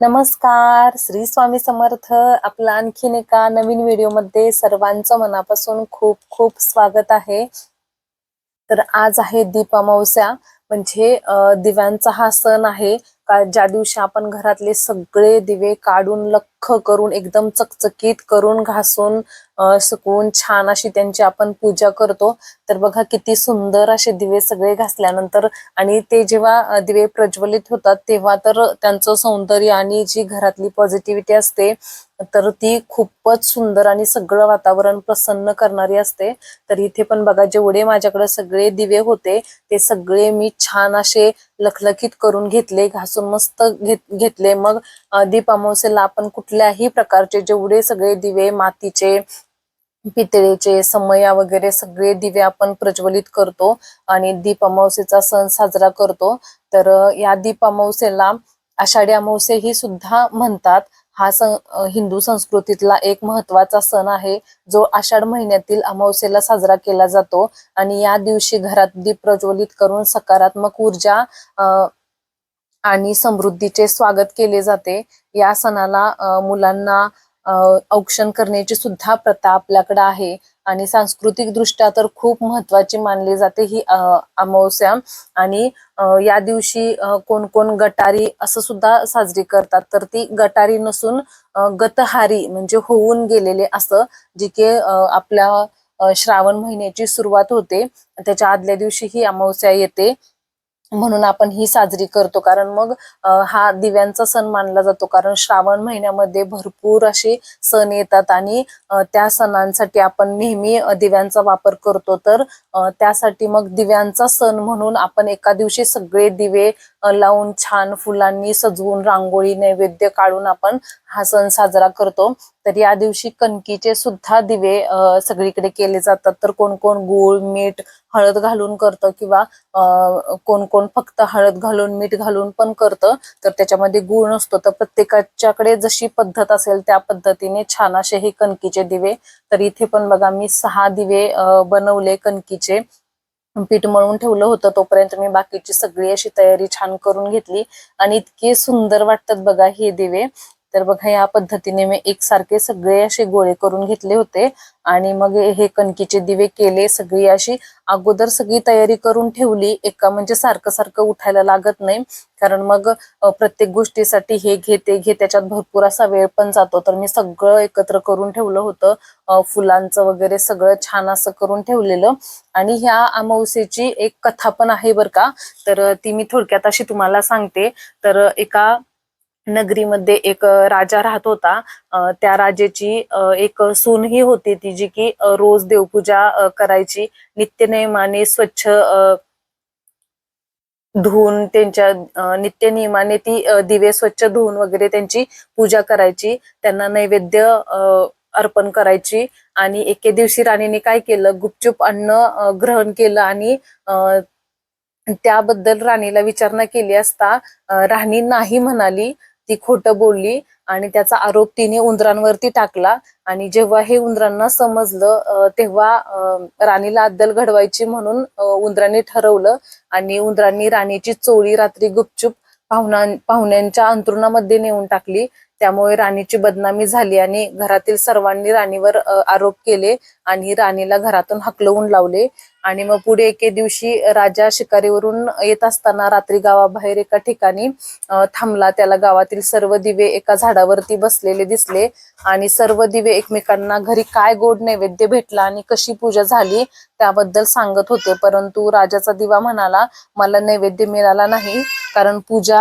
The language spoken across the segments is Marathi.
नमस्कार श्री स्वामी समर्थ. आपलं आणखीन एका नवीन व्हिडिओमध्ये सर्वांचं मनापासून खूप खूप स्वागत आहे. तर आज आहे दीप अमावस्या म्हणजे दिव्यांचा हा सण आहे. का ज्या दिवशी आपण घरातले सगळे दिवे काढून लख्ख करून एकदम चकचकीत करून घासून सुकवून छान अशी त्यांची आपण पूजा करतो. तर बघा किती सुंदर असे दिवे सगळे घासल्यानंतर आणि ते जेव्हा दिवे प्रज्वलित होतात तेव्हा तर त्यांचं सौंदर्य आणि जी घरातली पॉझिटिव्हिटी असते तर ती खूपच सुंदर आणि सगळं वातावरण प्रसन्न करणारी असते. तर इथे पण बघा जेवढे माझ्याकडे सगळे दिवे होते ते सगळे मी छान असे लखलखीत करून घेतले घासून मस्त घेत घेतले. मग दीप अमावस्येला आपण कुठल्याही प्रकारचे जेवढे सगळे दिवे मातीचे पितळेचे समया वगैरे सगळे दिवे आपण प्रज्वलित करतो आणि दीप अमावस्येचा सण साजरा करतो. तर या दीप अमावस्येला आषाढी अमावस्या ही सुद्धा म्हणतात. हा सं हिंदू संस्कृतीतला एक महत्त्वाचा सण आहे जो आषाढ महिन्यातील अमावस्येला साजरा केला जातो आणि या दिवशी घरात दीप प्रज्वलित करून सकारात्मक ऊर्जा आणि समृद्धीचे स्वागत केले जाते. या सणाला मुलांना औक्षण करण्याची सुद्धा प्रथा आपल्याकडे आहे. आणि सांस्कृतिक दृष्ट्या तर खूप महत्वाची मानली जाते ही अमावस्या. आणि या दिवशी कोण कोण गटारी असं सुद्धा साजरी करतात. तर ती गटारी नसून गतहारी म्हणजे होऊन गेलेले असं जे की आपल्या श्रावण महिन्याची सुरुवात होते. त्याच्या आदल्या दिवशी ही अमावस्या येते. म्हणून आपण ही साजरी करतो. कारण मग हा दिव्यांचा सण मानला जातो. कारण श्रावण महिन्यामध्ये भरपूर असे सण येतात आणि त्या सणांसाठी आपण नेहमी दिव्यांचा वापर करतो. तर त्यासाठी मग दिव्यांचा सण म्हणून आपण एका दिवशी सगळे दिवे लावून छान फुलांनी सजवून रांगोळी नैवेद्य काढून आपण हा सण साजरा करतो. तर या दिवशी कणकीचे सुद्धा दिवे सगळीकडे केले जातात. तर कोण कोण गूळ मीठ हळद घालून करतं किंवा कोण कोण फक्त हळद घालून मीठ घालून पण करतं. तर त्याच्यामध्ये गुळ नसतो. तर प्रत्येकाच्याकडे जशी पद्धत असेल त्या पद्धतीने छान असे हे कणकीचे दिवे. तर इथे पण बघा मी सहा दिवे बनवले कणकीचे. पीठ मळून ठेवलं होतं तोपर्यंत मी बाकीची सगळी अशी तयारी छान करून घेतली. आणि इतके सुंदर वाटतात बघा हे दिवे. तर बघा या पद्धतीने मी एकसारखे सगळे असे गोळे करून घेतले होते आणि मग हे कणकीचे दिवे केले सगळी अशी अगोदर सगळी तयारी करून ठेवली. एका म्हणजे सारखं सारखं उठायला लागत नाही. कारण मग प्रत्येक गोष्टीसाठी हे घे ते घे त्याच्यात भरपूर असा वेळ पण जातो. तर मी सगळं एकत्र करून ठेवलं होतं. फुलांचं वगैरे सगळं छान असं करून ठेवलेलं. आणि ह्या अमावस्येची एक कथा पण आहे बर का. तर ती मी थोडक्यात अशी तुम्हाला सांगते. तर एका नगरीमध्ये एक राजा राहत होता. त्या राजेची एक सून ही होती ती जी की रोज देवपूजा करायची. नित्यनियमाने स्वच्छ धुवून त्यांच्या नित्यनियमाने नित्य नियमाने ती दिवे स्वच्छ धुवून वगैरे त्यांची पूजा करायची. त्यांना नैवेद्य अर्पण करायची. आणि एके दिवशी राणीने काय केलं? गुपचूप अन्न ग्रहण केलं आणि त्याबद्दल राणीला विचारणा केली असता राणी नाही म्हणाली. ती खोटं बोलली आणि त्याचा आरोप तिने उंदरांवरती टाकला. आणि जेव्हा हे उंदरांना समजलं तेव्हा राणीला अद्दल घडवायची म्हणून उंदरांनी ठरवलं. आणि उंदरांनी राणीची चोळी रात्री गुपचूप पाहुणा पाहुण्यांच्या अंतरुणामध्ये नेऊन टाकली. त्यामुळे राणीची बदनामी झाली आणि घरातील सर्वांनी राणीवर आरोप केले आणि राणीला घरातून हकलवून लावले. आणि मग पुढे एके दिवशी राजा शिकारीवरून येत असताना रात्री गावाबाहेर एका ठिकाणी थांबला. त्याला गावातील सर्व दिवे एका झाडावरती बसलेले दिसले आणि सर्व दिवे एकमेकांना घरी काय गोड नैवेद्य भेटला आणि कशी पूजा झाली त्याबद्दल सांगत होते. परंतु राजाचा दिवा म्हणाला मला नैवेद्य मिळाला नाही कारण पूजा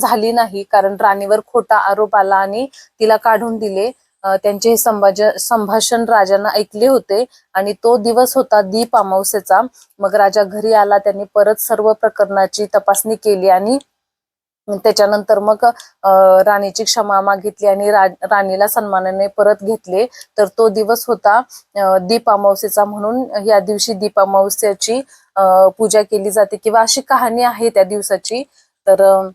झाली नाही कारण राणीवर खोटा आरोप आला आणि तिला काढून दिले. त्यांचे संभाज संभाषण राजांना ऐकले होते आणि तो दिवस होता दीप अमावस्येचा. मग राजा घरी आला त्यांनी परत सर्व प्रकरणाची तपासणी केली आणि त्याच्यानंतर मग राणीची क्षमा मागितली आणि रा- राणीला सन्मानाने परत घेतले. तर तो दिवस होता दीप अमावस्येचा म्हणून. या दिवशी दीप अमावस्याची पूजा केली जाते किंवा अशी कहाणी आहे त्या दिवसाची. तर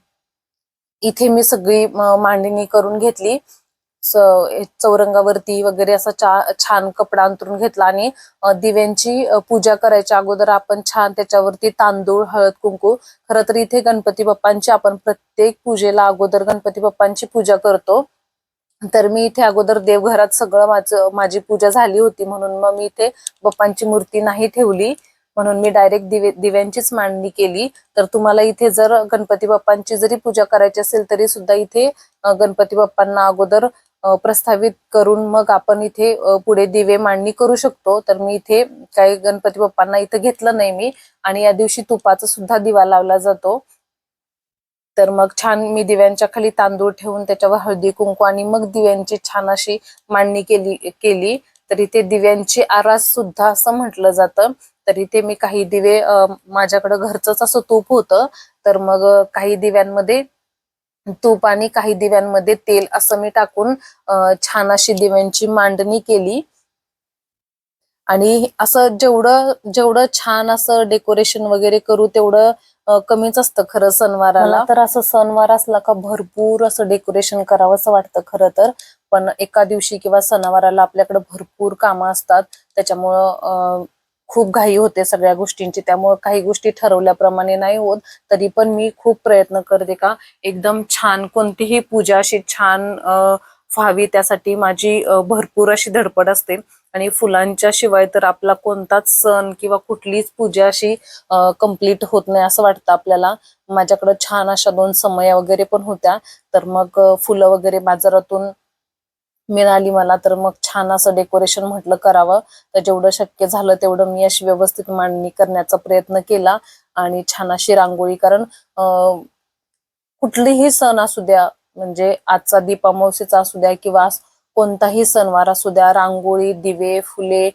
इथे मी सगळी मांडणी करून घेतली. चौरंगावरती वगैरे असा छान कपडा अंतरून घेतला आणि दिव्यांची पूजा करायच्या अगोदर आपण छान त्याच्यावरती तांदूळ हळद कुंकू खरं तर इथे गणपती बाप्पांची आपण प्रत्येक पूजेला अगोदर गणपती बाप्पांची पूजा करतो. तर मी इथे अगोदर देवघरात सगळं माझं माझी पूजा झाली होती म्हणून मग मी इथे बाप्पांची मूर्ती नाही ठेवली. म्हणून मी डायरेक्ट दिवे दिव्यांचीच मांडणी केली. तर तुम्हाला इथे जर गणपती बाप्पांची जरी पूजा करायची असेल तरी सुद्धा इथे गणपती बाप्पांना अगोदर प्रस्थापित करून मग आपण इथे पुढे दिवे मांडणी करू शकतो. तर मी इथे काही गणपती बाप्पांना इथे घेतलं नाही मी. आणि या दिवशी तुपाचा सुद्धा दिवा लावला जातो. तर मग छान मी दिव्यांच्या खाली तांदूळ ठेवून त्याच्यावर हळदी कुंकू आणि मग दिव्यांची छान अशी मांडणी केली केली. तर इथे दिव्यांची आरास सुद्धा असं म्हटलं जातं. तर इथे मी काही दिवे माझ्याकडे माझ्याकडं घरचंच असं तूप होतं. तर मग काही दिव्यांमध्ये तूप आणि काही दिव्यांमध्ये तेल असं मी टाकून छान अशी दिव्यांची मांडणी केली. आणि असं जेवढं जेवढं छान असं डेकोरेशन वगैरे करू तेवढं कमीच असतं खरं सणवाराला. तर असं सणवार असला का भरपूर असं डेकोरेशन करावं असं वाटतं खरं तर. पण एका दिवशी किंवा सणावाराला आपल्याकडे भरपूर कामं असतात. त्याच्यामुळं अ, खूप घाई होते सगळ्या गोष्टींची. त्यामुळे काही गोष्टी ठरवल्याप्रमाणे नाही होत. तरी पण मी खूप प्रयत्न करते का एकदम छान कोणतीही पूजा अशी छान व्हावी. त्यासाठी माझी भरपूर अशी धडपड असते. आणि फुलांच्या शिवाय तर आपला कोणताच सण किंवा कुठलीच पूजा अशी कंप्लीट होत नाही असं वाटतं आपल्याला. माझ्याकडं छान अशा दोन समया वगैरे पण होत्या. तर मग फुलं वगैरे बाजारातून मिळाली मला तर मग छान असं डेकोरेशन म्हटलं करावं. तर जेवढं शक्य झालं तेवढं मी अशी व्यवस्थित मांडणी करण्याचा प्रयत्न केला आणि छान अशी रांगोळी. कारण कुठलीही सण असू द्या म्हणजे आजचा दीपामावशीचा असू द्या किंवा कोणताही सणवार असू द्या रांगोळी दिवे फुले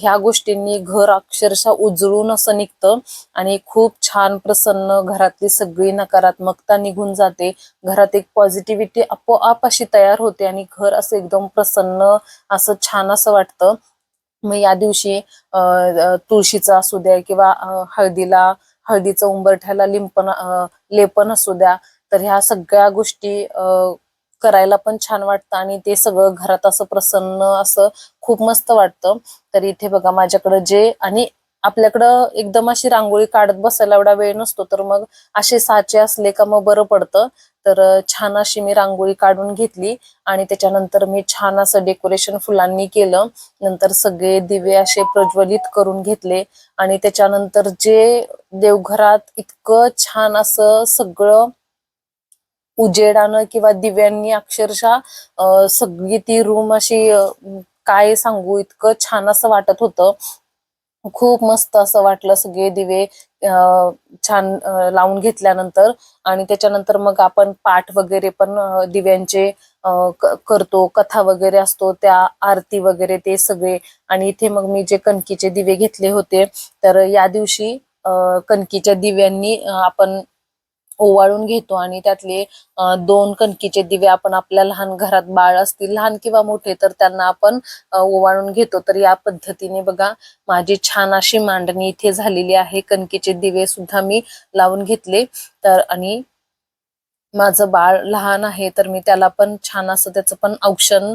ह्या गोष्टींनी घर अक्षरशः उजळून असं निघतं आणि खूप छान प्रसन्न घरातली सगळी नकारात्मकता निघून जाते. घरात एक पॉझिटिव्हिटी आपोआप अशी तयार होते आणि घर असं एकदम प्रसन्न असं छान असं वाटतं. मग या दिवशी तुळशीचा असू द्या किंवा हळदीला हळदीचं उंबरठ्याला लिंपण लेपन असू द्या तर ह्या सगळ्या गोष्टी अ, करायला पण छान वाटतं आणि ते सगळं घरात असं प्रसन्न असं खूप मस्त वाटतं. तर इथे बघा माझ्याकडं जे आणि आपल्याकडं एकदम अशी रांगोळी काढत बसायला एवढा वेळ नसतो तर मग असे साचे असले का मग बरं पडतं. तर छान अशी मी रांगोळी काढून घेतली आणि त्याच्यानंतर मी छान असं डेकोरेशन फुलांनी केलं. नंतर सगळे दिवे असे प्रज्वलित करून घेतले आणि त्याच्यानंतर जे देवघरात इतकं छान असं सगळं उजेडानं किंवा दिव्यांनी अक्षरशः सगळी ती रूम अशी काय सांगू इतकं छान असं वाटत होतं. खूप मस्त असं वाटलं सगळे दिवे छान लावून घेतल्यानंतर. आणि त्याच्यानंतर मग आपण पाठ वगैरे पण दिव्यांचे करतो. कथा वगैरे असतो त्या आरती वगैरे ते सगळे. आणि इथे मग मी जे कणकीचे दिवे घेतले होते तर या दिवशी कणकीच्या दिव्यांनी आपण ओवाळून घेतो आणि त्यातले दोन कणकीचे दिवे आपण आपल्या लहान घरात बाळ असतील लहान किंवा मोठे तर त्यांना आपण ओवाळून घेतो. तर या पद्धतीने बघा माझी छान अशी मांडणी इथे झालेली आहे. कणकीचे दिवे सुद्धा मी लावून घेतले. तर आणि माझं बाळ लहान आहे तर मी त्याला पण छान असं त्याचं पण औक्षण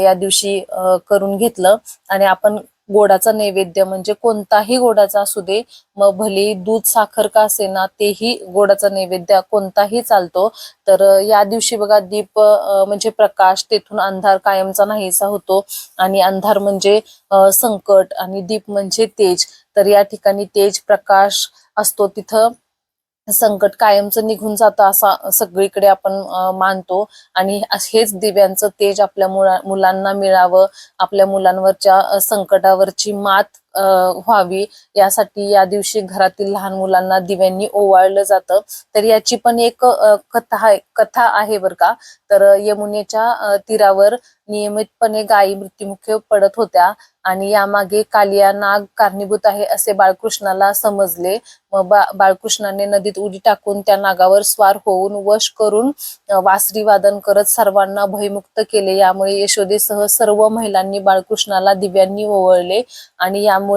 या दिवशी करून घेतलं. आणि आपण गोडाचा नैवेद्य म्हणजे कोणताही गोडाचा असू दे मग भले दूध साखर का असेना तेही गोडाचा नैवेद्य कोणताही चालतो. तर या दिवशी बघा दीप म्हणजे प्रकाश तेथून अंधार कायमचा नाहीसा होतो. आणि अंधार म्हणजे संकट आणि दीप म्हणजे तेज. तर या ठिकाणी तेज प्रकाश असतो तिथं. संकट कायमचं निघून जातं असा सगळीकडे आपण मानतो. आणि हेच दिव्यांचं तेज आपल्या मुला मुलांना मिळावं आपल्या मुलांवरच्या संकटावरची मात व्हावी. यासाठी या दिवशी घरातील लहान मुलांना दिव्यांनी ओवाळलं जातं. तर याची पण एक कथा आहे कथा आहे बर का. तर यमुनेच्या तीरावर नियमितपणे गायी मृत्युमुखी पडत होत्या आणि यामागे कालिया नाग कारणीभूत आहे असे बाळकृष्णाला समजले. मग बा बाळकृष्णाने नदीत उडी टाकून त्या नागावर स्वार होऊन वश करून वासरी वादन करत सर्वांना भयमुक्त केले. यामुळे यशोदेसह सर्व महिलांनी बाळकृष्णाला दिव्यांनी ओवळले आणि यामुळे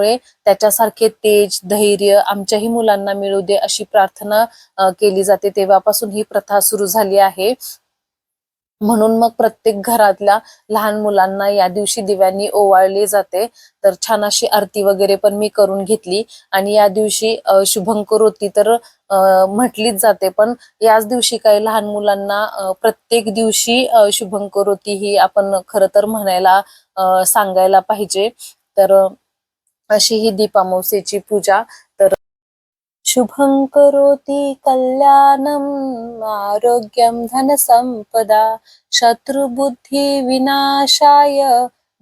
त्याच्यासारखे तेज धैर्य आमच्याही मुलांना मिळू दे अशी प्रार्थना केली जाते. तेव्हापासून ही प्रथा सुरू झाली आहे. म्हणून मग प्रत्येक घरातल्या लहान मुलांना या दिवशी दिव्यांनी ओवाळले जाते. तर छान अशी आरती वगैरे पण मी करून घेतली. आणि या दिवशी शुभंकर होती तर म्हटलीच जाते. पण याच दिवशी काही लहान मुलांना प्रत्येक दिवशी शुभंकर होती ही आपण खरं तर म्हणायला सांगायला पाहिजे. तर अशी ही दीपामावस्येची पूजा. तर शुभं करोति कल्याणम् आरोग्यं धनसम्पदा शत्रुबुद्धिविनाशाय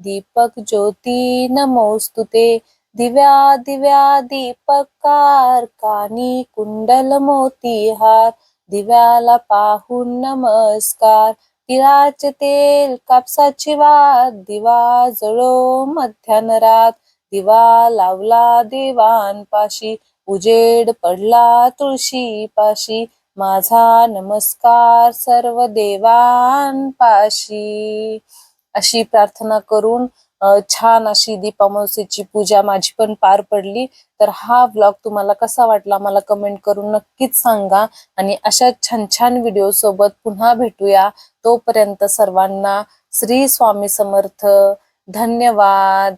दीपक ज्योती नमोऽस्तु ते। दिव्या दिव्या दीपकार कानी कुंडल मोतीहार दिव्याला पाहून नमस्कार। तिळाचे तेल कापसाची वाद दिवा जळो मध्यानरात दिवा लावला देवांपाशी उजेड पडला तुळशी पाशी माझा नमस्कार सर्व देवांपाशी. अशी प्रार्थना करून छान अशी दीपामावस्येची पूजा माझी पण पार पडली. तर हा ब्लॉग तुम्हाला कसा वाटला मला कमेंट करून नक्कीच सांगा आणि अशा छान छान व्हिडिओ सोबत पुन्हा भेटूया. तोपर्यंत सर्वांना श्री स्वामी समर्थ. धन्यवाद.